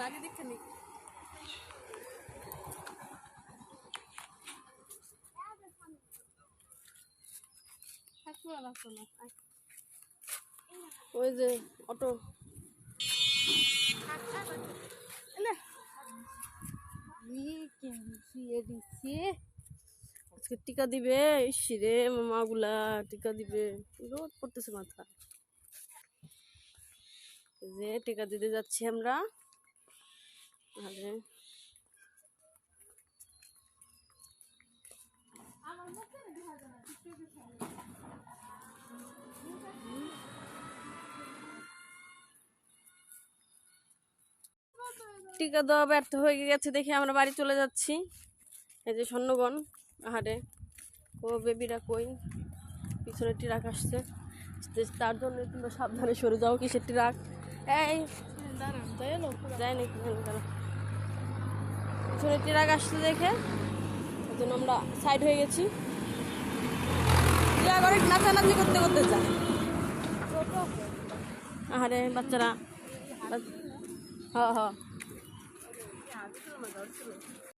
না আগে দেখে নি। ওই যে অটো। আজকে টিকা দিবে ইস রে মামাগুলা টিকা দিবে। রোদ পড়তেছে মাথা। যে টিকা দিতে যাচ্ছি আমরা। টিকা দেওয়া ব্যর্থ হয়ে গেছে দেখে আমরা বাড়ি চলে যাচ্ছি। এই যে স্বর্ণগণ আহারে ও বেবিরা কই? পিছনে ট্রাক আসছে। তার জন্য তোমরা সাবধানে সরে যাও কিসের ট্রাক? এই যাই নাকি দাঁড়া পিছনে ট্রাক আসছে দেখে। জন্য আমরা সাইড হয়ে গেছি। ট্রাক অনেক নাচানাচি করতে করতে যায়। আহারে, বাচ্চারা। বাচ- হ হ